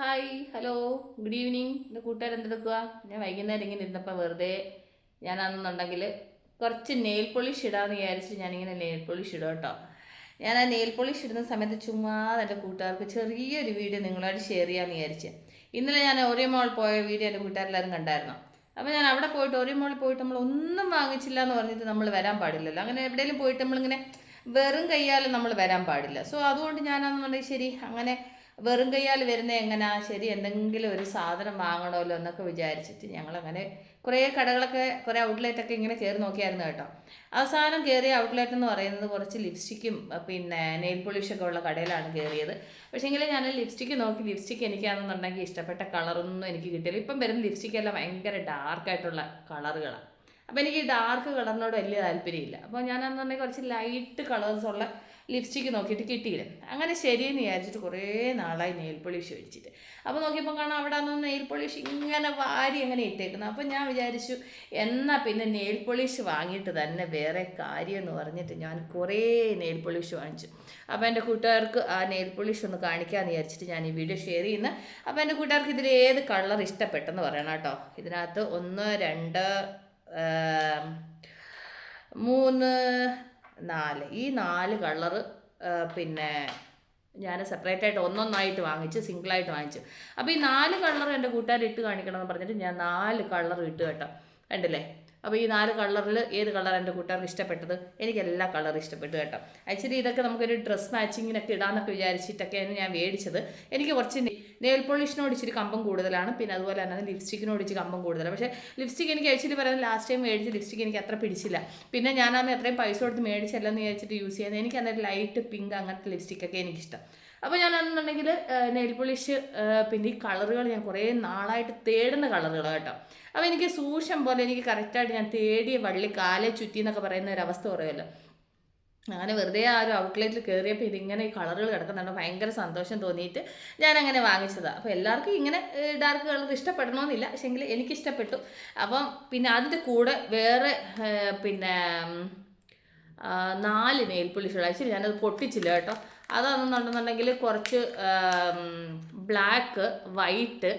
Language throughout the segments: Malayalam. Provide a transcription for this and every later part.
ഹായ് ഹലോ ഗുഡ് ഈവനിങ് എന്റെ കൂട്ടുകാർ എന്തെടുക്കുക ഞാൻ വൈകുന്നേരം ഇങ്ങനെ ഇരുന്നപ്പോൾ വെറുതെ ഞാനാണെന്നുണ്ടെങ്കിൽ കുറച്ച് നെയിൽ പോളിഷ് ഇടാമെന്ന് വിചാരിച്ച് ഞാനിങ്ങനെ നെയിൽ പോളിഷ് ഇടും കേട്ടോ. ഞാൻ ആ നെയിൽ പോളിഷ് ഇടുന്ന സമയത്ത് ചുമ്മാ എന്റെ കൂട്ടുകാർക്ക് ചെറിയൊരു വീഡിയോ നിങ്ങളായിട്ട് ഷെയർ ചെയ്യാമെന്ന് വിചാരിച്ച്. ഇന്നലെ ഞാൻ ഒരേ മോൾ പോയ വീഡിയോ എന്റെ കൂട്ടുകാരെല്ലാവരും കണ്ടായിരുന്നു. അപ്പോൾ ഞാൻ അവിടെ പോയിട്ട് ഒരേ മോളിൽ പോയിട്ട് നമ്മൾ ഒന്നും വാങ്ങിച്ചില്ല എന്ന് പറഞ്ഞിട്ട് നമ്മൾ വരാൻ പാടില്ലല്ലോ. അങ്ങനെ എവിടെയെങ്കിലും പോയിട്ട് നമ്മളിങ്ങനെ വെറും കയ്യാലും നമ്മൾ വരാൻ പാടില്ല. സോ അതുകൊണ്ട് ഞാനാണെന്നുണ്ടെങ്കിൽ ശരി അങ്ങനെ വെറും കയ്യാൽ വരുന്നത് എങ്ങനെ? ശരി എന്തെങ്കിലും ഒരു സാധനം വാങ്ങണമല്ലോ എന്നൊക്കെ വിചാരിച്ചിട്ട് ഞങ്ങളങ്ങനെ കുറേ കടകളൊക്കെ കുറേ ഔട്ട്ലെറ്റൊക്കെ ഇങ്ങനെ കയറി നോക്കിയായിരുന്നു കേട്ടോ. അവസാനം കയറിയ ഔട്ട്ലെറ്റ് എന്ന് പറയുന്നത് കുറച്ച് ലിപ്സ്റ്റിക്കും പിന്നെ നെയിൽ പോളിഷൊക്കെ ഉള്ള കടയിലാണ് കയറിയത്. പക്ഷേങ്കിൽ ഞാൻ ലിപ്സ്റ്റിക്ക് നോക്കി ലിപ്സ്റ്റിക്ക് എനിക്കാണെന്നുണ്ടെങ്കിൽ ഇഷ്ടപ്പെട്ട കളറൊന്നും എനിക്ക് കിട്ടിയില്ല. ഇപ്പം വരുന്ന ലിപ്സ്റ്റിക്കെല്ലാം ഭയങ്കര ഡാർക്കായിട്ടുള്ള കളറുകളാണ് അപ്പോൾ എനിക്ക് ഡാർക്ക് കളറിനോട് വലിയ താല്പര്യമില്ല. അപ്പോൾ ഞാനെന്നുണ്ടെങ്കിൽ കുറച്ച് ലൈറ്റ് കളേഴ്സ് ഉള്ള ലിപ്സ്റ്റിക്ക് നോക്കിയിട്ട് കിട്ടിയില്ല. അങ്ങനെ ശരിയെന്ന് വിചാരിച്ചിട്ട് കുറേ നാളായി നെയിൽ പോളിഷ് മേടിച്ചിട്ട്. അപ്പോൾ നോക്കിയപ്പോൾ കാണാം അവിടെ നിന്ന് നെയിൽ പോളിഷ് ഇങ്ങനെ വാരി അങ്ങനെ ഇട്ടേക്കുന്നത് അപ്പോൾ ഞാൻ വിചാരിച്ചു എന്നാൽ പിന്നെ നെയിൽ പോളിഷ് വാങ്ങിയിട്ട് തന്നെ വേറെ കാര്യം എന്ന് പറഞ്ഞിട്ട് ഞാൻ കുറേ നെയിൽ പോളിഷ് വാങ്ങിച്ചു. അപ്പോൾ എന്റെ കൂട്ടുകാർക്ക് ആ നെയിൽ പോളിഷ് ഒന്ന് കാണിക്കാമെന്ന് വിചാരിച്ചിട്ട് ഞാൻ ഈ വീഡിയോ ഷെയർ ചെയ്യുന്നത് അപ്പോൾ എന്റെ കൂട്ടുകാർക്ക് ഇതിൽ ഏത് കളർ ഇഷ്ടപ്പെട്ടെന്ന് പറയണം കേട്ടോ. ഇതിനകത്ത് ഒന്ന് രണ്ട് മൂന്ന് നാല്. ഈ നാല് കളറ് പിന്നെ ഞാൻ സെപ്പറേറ്റ് ആയിട്ട് ഒന്നൊന്നായിട്ട് വാങ്ങിച്ച് സിംഗിളായിട്ട് വാങ്ങിച്ചു. അപ്പോൾ ഈ നാല് കളർ എന്റെ കൂട്ടുകാർ ഇട്ട് കാണിക്കണം എന്ന് പറഞ്ഞിട്ട് ഞാൻ നാല് കളർ ഇട്ട് കേട്ടോ. കണ്ടില്ലേ? അപ്പോൾ ഈ നാല് കളറിൽ ഏത് കളറാണ് എന്റെ കൂട്ടുകാർക്ക് ഇഷ്ടപ്പെട്ടത്? എനിക്ക് എല്ലാ കളറും ഇഷ്ടപ്പെട്ടു കേട്ടോ. ആക്ച്വലി ഇതൊക്കെ നമുക്കൊരു ഡ്രസ് മാച്ചിങ്ങിനൊക്കെ ഇടാമെന്നൊക്കെ വിചാരിച്ചിട്ടൊക്കെയാണ് ഞാൻ മേടിച്ചത്. എനിക്ക് കുറച്ച് നെയിൽ പോളിഷിനോട് ഇച്ചിരി കമ്പം കൂടുതലാണ്. പിന്നെ അതുപോലെ തന്നെ ലിപ്സ്റ്റിക്കിനോട് ഇച്ചിരി കമ്പം കൂടുതലാണ്. പക്ഷേ ലിപ്സ്റ്റിക് എനിക്ക് ആക്ച്വലി പറയുന്നത് ലാസ്റ്റ് ടൈം മേടിച്ച ലിപ്സ്റ്റിക് എനിക്ക് അത്ര പിടിച്ചില്ല. പിന്നെ ഞാനന്ന് എത്രയും പൈസ കൊടുത്ത് മേടിച്ചല്ലെന്ന് വിചാരിച്ചിട്ട് യൂസ് ചെയ്യുന്നത് എനിക്ക് അന്നേരം ലൈറ്റ് പിങ്ക് അങ്ങനത്തെ ലിപ്സ്റ്റിക്കൊക്കെ എനിക്കിഷ്ടം. അപ്പോൾ ഞാനാണെന്നുണ്ടെങ്കിൽ നെയിൽ പോളിഷ് പിന്നെ ഈ കളറുകൾ ഞാൻ കുറേ നാളായിട്ട് തേടുന്ന കളറുകൾ കേട്ടോ. അപ്പോൾ എനിക്ക് സൂക്ഷം പോലെ എനിക്ക് കറക്റ്റായിട്ട് ഞാൻ തേടിയ വള്ളി കാലെ ചുറ്റി എന്നൊക്കെ പറയുന്ന ഒരു അവസ്ഥ പറയുമല്ലോ അങ്ങനെ വെറുതെ ആ ഒരു ഔട്ട്ലെറ്റിൽ കയറിയപ്പോൾ ഇതിങ്ങനെ ഈ കളറുകൾ കിടക്കുന്നുണ്ട്. ഭയങ്കര സന്തോഷം തോന്നിയിട്ട് ഞാൻ അങ്ങനെ വാങ്ങിച്ചതാണ് അപ്പോൾ എല്ലാവർക്കും ഇങ്ങനെ ഡാർക്ക് കളർ ഇഷ്ടപ്പെടണമെന്നില്ല പക്ഷേങ്കിൽ എനിക്ക് ഇഷ്ടപ്പെട്ടു അപ്പം പിന്നെ അതിന്റെ കൂടെ വേറെ പിന്നെ നാല് നെയിൽ പോളിഷുകൾ ആക്ച്വലി ഞാനത് പൊട്ടിച്ചില്ല കേട്ടോ. അതാണെന്നുണ്ടെന്നുണ്ടെങ്കിൽ കുറച്ച് ബ്ലാക്ക് വൈറ്റ്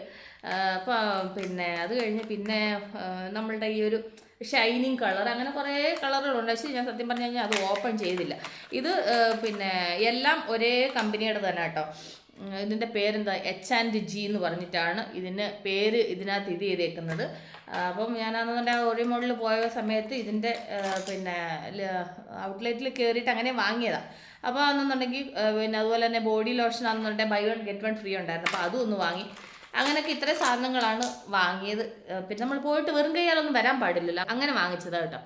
പിന്നെ അത് കഴിഞ്ഞ് പിന്നെ നമ്മളുടെ ഈ ഒരു ഷൈനിങ് കളർ അങ്ങനെ കുറേ കളറുകളുണ്ട് പക്ഷേ ഞാൻ സത്യം പറഞ്ഞു കഴിഞ്ഞാൽ അത് ഓപ്പൺ ചെയ്തില്ല. ഇത് പിന്നെ എല്ലാം ഒരേ കമ്പനിയുടെ തന്നെ കേട്ടോ. ഇതിന്റെ പേരെന്താ? എച്ച് ആൻഡ് ജി എന്ന് പറഞ്ഞിട്ടാണ് ഇതിന് പേര് ഇതിനകത്ത് ഇത് ചെയ്തേക്കുന്നത്. ഞാൻ അപ്പം ഞാനാണെന്നുണ്ടെ ഒരു മോഡലിൽ പോയ സമയത്ത് ഇതിന്റെ പിന്നെ ഔട്ട്ലെറ്റിൽ കയറിയിട്ട് അങ്ങനെ വാങ്ങിയതാണ് അപ്പോൾ ആണെന്നുണ്ടെങ്കിൽ പിന്നെ അതുപോലെ തന്നെ ബോഡി ലോഷൻ ആണെന്നുണ്ടെങ്കിൽ buy one get one free ഉണ്ടായിരുന്നു. അപ്പോൾ അതും ഒന്ന് വാങ്ങി. അങ്ങനെയൊക്കെ ഇത്രയും സാധനങ്ങളാണ് വാങ്ങിയത്. പിന്നെ നമ്മൾ പോയിട്ട് വെറും കൈയാലൊന്നും വരാൻ പാടില്ലല്ലോ. അങ്ങനെ വാങ്ങിച്ചതാണ് കേട്ടോ.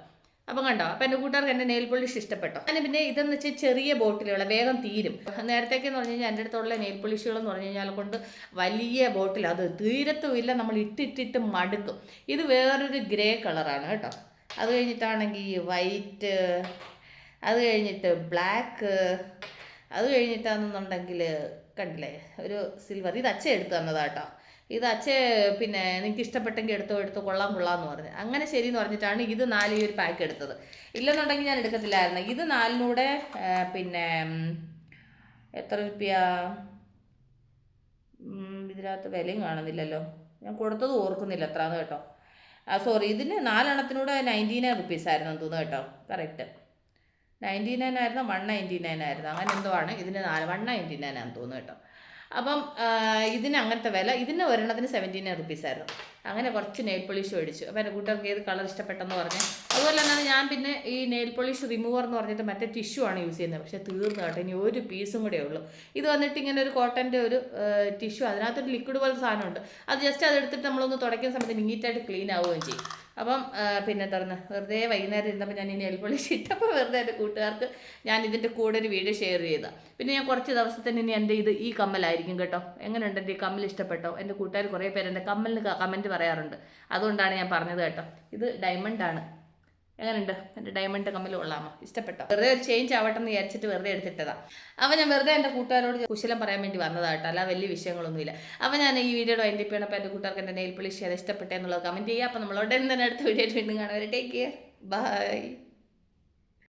അപ്പം കണ്ടോ? അപ്പം എന്റെ കൂട്ടുകാർക്ക് എന്റെ നെയിൽ പോളിഷ് ഇഷ്ടപ്പെട്ടോ? അതിന് പിന്നെ ഇതെന്ന് വെച്ചാൽ ചെറിയ ബോട്ടിലുകൾ വേഗം തീരും. നേരത്തേക്ക് എന്ന് പറഞ്ഞു കഴിഞ്ഞാൽ എന്റെ അടുത്തുള്ള നെയിൽ പോളിഷുകൾ എന്ന് പറഞ്ഞു കഴിഞ്ഞാൽ കൊണ്ട് വലിയ ബോട്ടിൽ അത് തീരത്തുമില്ല നമ്മൾ ഇട്ടിട്ടിട്ട് മടുക്കും. ഇത് വേറൊരു ഗ്രേ കളറാണ് കേട്ടോ. അത് കഴിഞ്ഞിട്ടാണെങ്കിൽ വൈറ്റ് അത് കഴിഞ്ഞിട്ട് ബ്ലാക്ക് അത് കഴിഞ്ഞിട്ടാണെന്നുണ്ടെങ്കിൽ കണ്ടില്ലേ? ഒരു സിൽവർ. ഇത് അച്ഛ എടുത്തു തന്നതാട്ടോ ഇത് അച്ഛ പിന്നെ നിങ്ങൾക്ക് ഇഷ്ടപ്പെട്ടെങ്കിൽ എടുത്തോ എടുത്തോ കൊള്ളാം കൊള്ളാം എന്ന് പറഞ്ഞു. അങ്ങനെ ശരി എന്ന് പറഞ്ഞിട്ടാണ് ഇത് നാല് ഈ ഒരു പാക്ക് എടുത്തത്. ഇല്ലെന്നുണ്ടെങ്കിൽ ഞാൻ എടുക്കത്തില്ലായിരുന്നു. ഇത് നാലിനൂടെ പിന്നെ എത്ര രൂപ ഇതിനകത്ത് വിലയും കാണുന്നില്ലല്ലോ. ഞാൻ കൊടുത്തത് ഓർക്കുന്നില്ല എത്രയാന്ന് കേട്ടോ. ആ സോറി ഇതിന് നാലെണ്ണത്തിനൂടെ നയന്റി നയൻ റുപ്പീസ് ആയിരുന്നു തോന്നുന്നു കേട്ടോ. കറക്റ്റ് നയന്റി നയൻ ആയിരുന്നു വൺ നയന്റി നയൻ ആയിരുന്നു. അങ്ങനെ എന്തോ ആണ്. ഇതിന് നാല് വൺ നയന്റി നയൻ ആണെന്ന് തോന്നുന്നു കേട്ടോ. അപ്പം ഇതിന് അങ്ങനത്തെ വില. ഇതിന് ഒരെണ്ണത്തിന് സെവന്റി നയൻ റുപ്പീസ് ആയിരുന്നു. അങ്ങനെ കുറച്ച് നെയിൽ പോളിഷ് മേടിച്ചു. അപ്പോൾ എന്റെ കൂട്ടുകാർക്ക് ഏത് കളർ ഇഷ്ടപ്പെട്ടെന്ന് പറഞ്ഞു. അതുപോലെ തന്നെ ഞാൻ പിന്നെ ഈ നെയിൽ പോളിഷ് റിമൂവർ എന്ന് പറഞ്ഞിട്ട് മറ്റേ ടിഷ്യൂ ആണ് യൂസ് ചെയ്യുന്നത്. പക്ഷേ തീർന്നു കേട്ടോ. ഇനി ഒരു പീസും കൂടെ ഉള്ളൂ. ഇത് വന്നിട്ട് ഇങ്ങനെ ഒരു കോട്ടന്റെ ഒരു ടിഷ്യൂ അതിനകത്തൊരു ലിക്വിഡ് പോലത്തെ സാധനമുണ്ട്. അത് ജസ്റ്റ് അത് എടുത്തിട്ട് നമ്മളൊന്ന് തുടയ്ക്കുന്ന സമയത്ത് നീറ്റായിട്ട് ക്ലീൻ ആവുകയും ചെയ്യും. അപ്പം പിന്നെ തുറന്ന് വെറുതെ വൈകുന്നേരം ഇരുന്നപ്പോൾ ഞാൻ ഇനി നെയിൽ പോളിഷ് ഇട്ടപ്പോൾ വെറുതെ എന്റെ കൂട്ടുകാർക്ക് ഞാൻ ഇതിന്റെ കൂടെ ഒരു വീഡിയോ ഷെയർ ചെയ്തതാണ് പിന്നെ ഞാൻ കുറച്ച് ദിവസത്തിന് ഇനി എന്റെ ഇത് ഈ കമ്മലായിരിക്കും കേട്ടോ. എങ്ങനെയുണ്ട് എന്റെ ഈ കമ്മൽ ഇഷ്ടപ്പെട്ടോ? എന്റെ കൂട്ടുകാർ കുറേ പേര് എന്റെ കമ്മലിന് കമന്റ് പറയാറുണ്ട്. അതുകൊണ്ടാണ് ഞാൻ പറഞ്ഞത് കേട്ടോ. ഇത് ഡയമണ്ട് ആണ്. എങ്ങനെയുണ്ട്? എന്റെ ഡയമണ്ട് കമ്മൽ കൊള്ളാമോ? ഇഷ്ടപ്പെട്ടോ? വെറുതെ ഒരു ചേഞ്ച് ആവട്ടെ എന്ന് വിചാരിച്ചിട്ട് വെറുതെ എടുത്തിട്ടതാ. അപ്പോൾ ഞാൻ വെറുതെ എന്റെ കൂട്ടുകാരോട് കുശലം പറയാൻ വേണ്ടി വന്നതാട്ടോ അല്ല വലിയ വിഷയങ്ങളൊന്നുമില്ല. അപ്പോൾ ഞാൻ ഈ വീഡിയോ വൈൻഡപ്പ് ചെയ്യണം അപ്പോൾ എന്റെ കൂട്ടുകാർക്ക് എന്റെ നെയിൽ പോളിഷ് ഇഷ്ടപ്പെട്ടേ ഇഷ്ടപ്പെട്ടെന്നുള്ളത് കമന്റ് ചെയ്യുക. അപ്പോൾ നമ്മളോട് തന്നെ അടുത്ത വീഡിയോ വീണ്ടും കാണാൻ ടേക്ക് കെയർ ബൈ